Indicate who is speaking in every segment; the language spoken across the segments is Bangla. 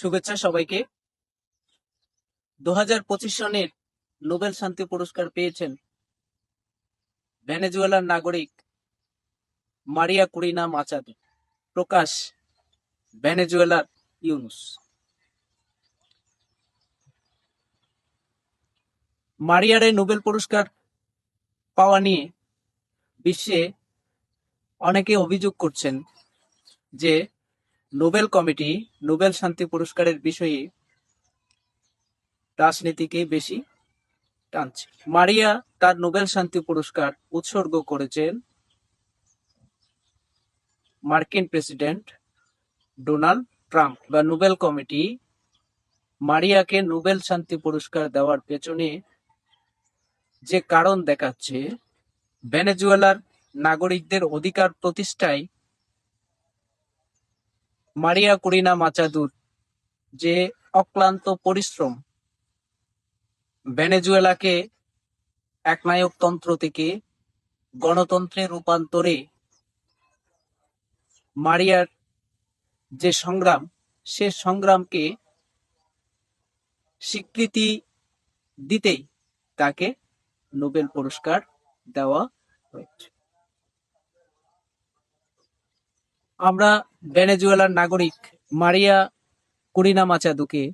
Speaker 1: শুভেচ্ছা সবাইকে। দু হাজার পঁচিশ সনের নোবেল শান্তি পুরস্কার পেয়েছেন ভেনেজুয়েলার নাগরিক মারিয়া কুরিনা মাচাদো। প্রকাশ, ভেনেজুয়েলার ইউনুস। মারিয়ারে নোবেল পুরস্কার পাওয়া নিয়ে বিশ্বে অনেকে অভিযোগ করছেন যে নোবেল কমিটি নোবেল শান্তি পুরস্কারের বিষয়ে রাজনীতিকে বেশি টানছে। মারিয়া তার নোবেল শান্তি পুরস্কার উৎসর্গ করেছেন মার্কিন প্রেসিডেন্ট ডোনাল্ড ট্রাম্প বা নোবেল কমিটি মারিয়াকে নোবেল শান্তি পুরস্কার দেওয়ার পেছনে যে কারণ দেখাচ্ছে, ভেনেজুয়েলার নাগরিকদের অধিকার প্রতিষ্ঠায় মারিয়া কুরিনা মাচাদুর, যে অক্লান্ত পরিশ্রম ভেনেজুয়েলাকে একনায়কতন্ত্র থেকে গণতন্ত্রে রূপান্তরে মারিয়ার যে সংগ্রাম, সে সংগ্রামকে স্বীকৃতি দিতেই তাকে নোবেল পুরস্কার দেওয়া হয়েছে। আমরা ভেনেজুয়েলার নাগরিক মারিয়া কুরিনা মাচাদুকে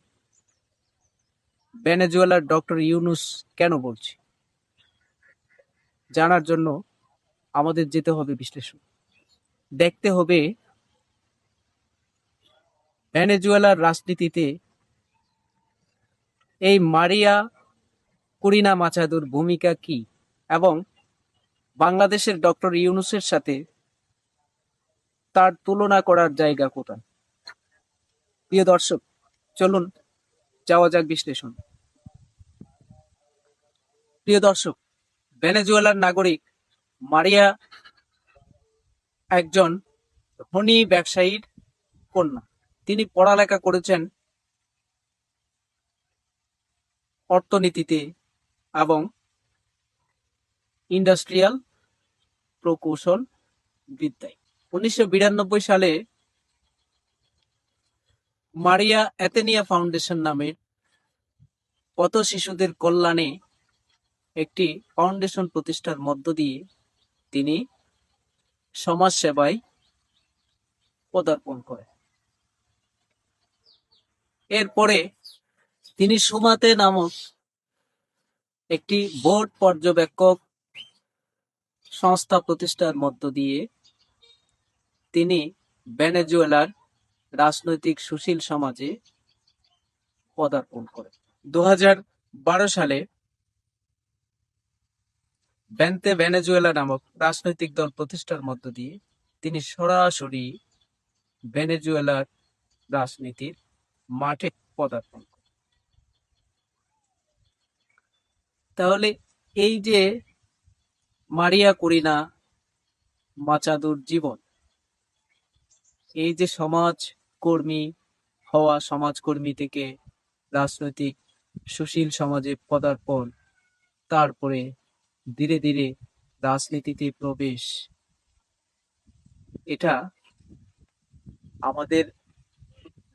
Speaker 1: ভেনেজুয়েলার ডক্টর ইউনুস কেন বলছি? জানার জন্য আমাদের যেতে হবে বিশ্লেষণ। দেখতে হবে ভেনেজুয়েলার রাজনীতিতে এই মারিয়া কুরিনা মাচাদুর ভূমিকা কি এবং বাংলাদেশের ডক্টর ইউনুসের সাথে তার তুলনা করার জায়গা কোথায়? প্রিয় দর্শক, চলুন যাওয়া যাক বিশ্লেষণ। প্রিয় দর্শক, ভেনেজুয়েলার নাগরিক মারিয়া একজন ধনী ব্যবসায়ীর কন্যা। তিনি পড়ালেখা করেছেন অর্থনীতিতে এবং ইন্ডাস্ট্রিয়াল প্রকৌশল বিদ্যায় উনিশশো বিরানব্বই সালে মারিয়া অ্যাথেনিয়া ফাউন্ডেশন নামের পথ শিশুদের কল্যাণে একটি ফাউন্ডেশন প্রতিষ্ঠার মধ্য দিয়ে তিনি সমাজ সেবায় পদার্পণ করেন। এরপরে তিনি সুমাতে নামক একটি বোর্ড পর্যবেক্ষক সংস্থা প্রতিষ্ঠার মধ্য দিয়ে তিনি ভেনেজুয়েলার রাজনৈতিক সুশীল সমাজে পদার্পণ করেন। দু সালে বেন্তে ভেনেজুয়েলা নামক রাজনৈতিক দল প্রতিষ্ঠার মধ্য দিয়ে তিনি সরাসরি ভেনেজুয়েলার রাজনীতির মাঠে পদার্পণ করেন। তাহলে এই যে মারিয়া করিনা মাচাদুর জীবন এই যে সমাজ কর্মী হওয়া সমাজকর্মী থেকে রাজনৈতিক সুশীল সমাজে পদার্পণ, তারপরে ধীরে ধীরে রাজনীতিতে প্রবেশ। এটা আমাদের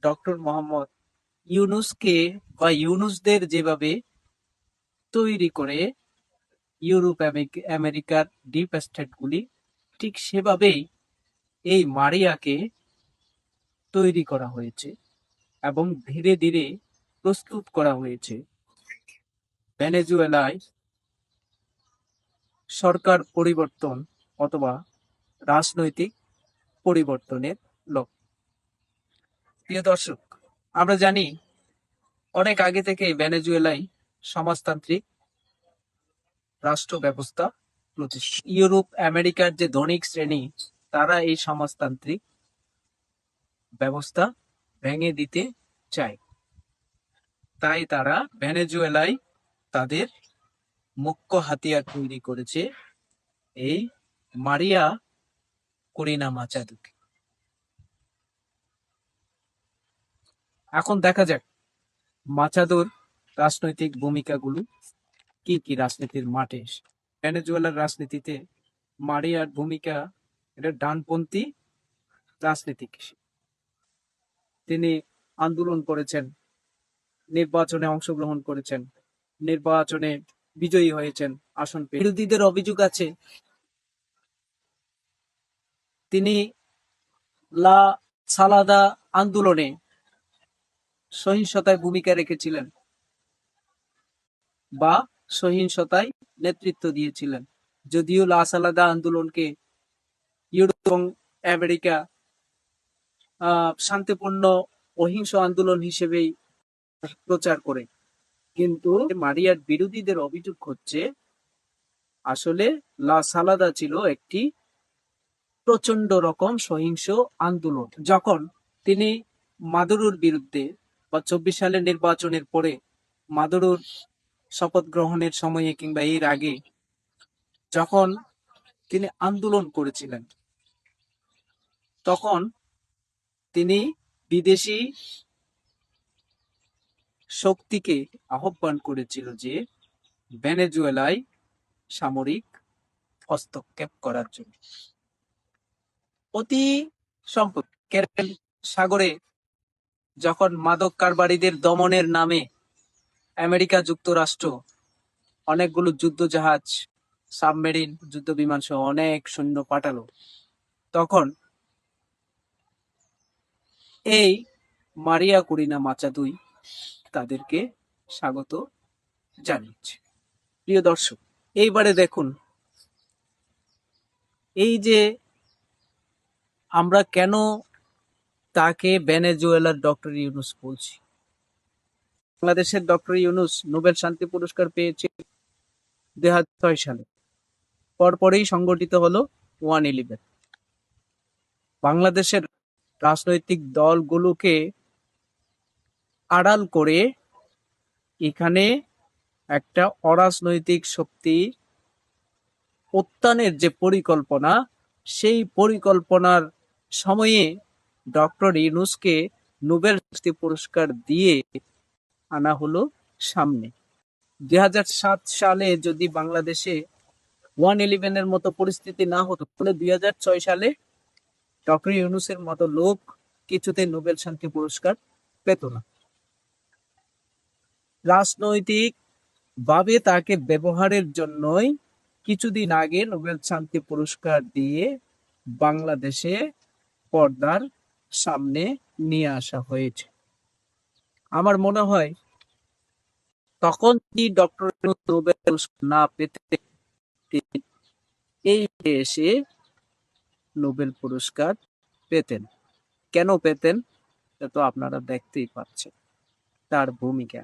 Speaker 1: ডক্টর মোহাম্মদ ইউনুসকে বা ইউনুসদের যেভাবে তৈরি করে ইউরোপ আমেরিকার ডিপ স্টেটগুলি, ঠিক সেভাবেই এই মারিয়াকে তৈরি করা হয়েছে এবং ধীরে ধীরে প্রস্তুত করা হয়েছে। ভেনেজুয়েলায় সরকার পরিবর্তন অথবা রাজনৈতিক পরিবর্তনের লক্ষ্য। প্রিয় দর্শক, আমরা জানি অনেক আগে থেকে ভেনেজুয়েলায় সমাজতান্ত্রিক রাষ্ট্র ব্যবস্থা প্রতিষ্ঠিত। ইউরোপ, আমেরিকার যে ধনিক শ্রেণি, তারা এই সমাজতান্ত্রিক ব্যবস্থা ভেঙে দিতে চায়। তাই তারা ভেনেজুয়েলায় তাদের মুখ্য হাতিয়ার তৈরি করেছে এই মারিয়া করিনা মাচাদুকে এখন দেখা যাক মাচাদুর রাজনৈতিক ভূমিকাগুলো কি কি রাজনীতির মাঠে। ভেনেজুয়েলার রাজনীতিতে মারিয়ার ভূমিকা এটা ডানপন্থী রাজনীতিক তিনি আন্দোলন করেছেন, নির্বাচনে অংশগ্রহণ করেছেন, নির্বাচনে বিজয়ী হয়েছেন আসন বিরোধীদের অভিযোগ আছে, তিনি লা সালাদা আন্দোলনে সহিংসতায় ভূমিকা রেখেছিলেন বা সহিংসতায় নেতৃত্ব দিয়েছিলেন। যদিও লা সালাদা আন্দোলনকে ইউরোপ এবং আমেরিকা শান্তিপূর্ণ অহিংস আন্দোলন হিসেবেই প্রচার করে। কিন্তু মারিয়ার বিরোধীদের অভিযোগ হচ্ছে, আসলে লা সালাদা ছিল একটি প্রচণ্ড রকম সহিংস আন্দোলন, যখন তিনি মাদুরুর বিরুদ্ধে বা চব্বিশ সালের নির্বাচনের পরে মাদুরুর শপথ গ্রহণের সময়ে কিংবা এর আগে যখন তিনি আন্দোলন করেছিলেন, তখন তিনি বিদেশি শক্তিকে আহ্বান করেছিল যে ভেনেজুয়েলায় সামরিক হস্তক্ষেপ করার জন্য। অতি সম্পদ ক্যারেল সাগরে যখন মাদক কারবারিদের দমনের নামে আমেরিকা যুক্তরাষ্ট্র অনেকগুলো যুদ্ধ জাহাজ সাবমেরিন যুদ্ধ বিমান সহ অনেক সৈন্য পাঠালো, তখন এই মারিয়া কুরিনা মাচাদুই তাদেরকে স্বাগত জানিয়েছে। প্রিয় দর্শক, এইবারে দেখুন, এই যে আমরা কেন তাকে ভেনেজুয়েলার ডক্টর ইউনুস বলছি? বাংলাদেশের ডক্টর ইউনুস নোবেল শান্তি পুরস্কার পেয়েছে দুই ছয় সালে। পরপরেই সংগঠিত হলো ওয়ান ইলেভেন। বাংলাদেশের রাজনৈতিক দলগুলোকে আড়াল করে এখানে একটা অরাজনৈতিক শক্তি উত্থানের যে পরিকল্পনা, সেই পরিকল্পনার সময়ে ডক্টর ইউনুসকে নোবেল শান্তি পুরস্কার দিয়ে আনা হলো সামনে। দুই হাজার সাত সালে যদি বাংলাদেশে ওয়ান ইলেভেনের মতো পরিস্থিতি না হতো, তাহলে দুই হাজার ছয় সালে ডক্টর ইউনুসের মতো লোক কিছুতে নোবেল শান্তি পুরস্কার পেত না। রাজনৈতিক ভাবে তাকে ব্যবহারের জন্যই কিছুদিন আগে নোবেল শান্তি পুরস্কার দিয়ে বাংলাদেশে পর্দার সামনে নিয়ে আসা হয়েছে। আমার মনে হয় তখন যদি ডক্টর নোবেল না পেতে এই এসে নোবেল পুরস্কার পেতেন। কেন পেতেন? তা তো আপনারা দেখতেই পাচ্ছেন, তার ভূমিকা।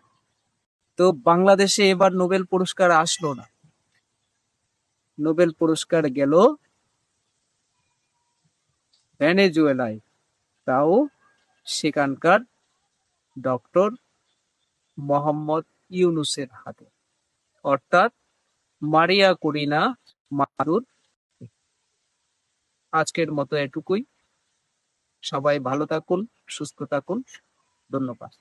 Speaker 1: তো বাংলাদেশে এবার নোবেল পুরস্কার আসলো না। নোবেল পুরস্কার গেল ভেনেজুয়েলায়। তাও সেখানকার ডক্টর মোহাম্মদ ইউনুসের হাতে। অর্থাৎ মারিয়া করিনা মারুর আজকের মতো এটুকুই। সবাই ভালো থাকুন সুস্থ থাকুন। ধন্যবাদ।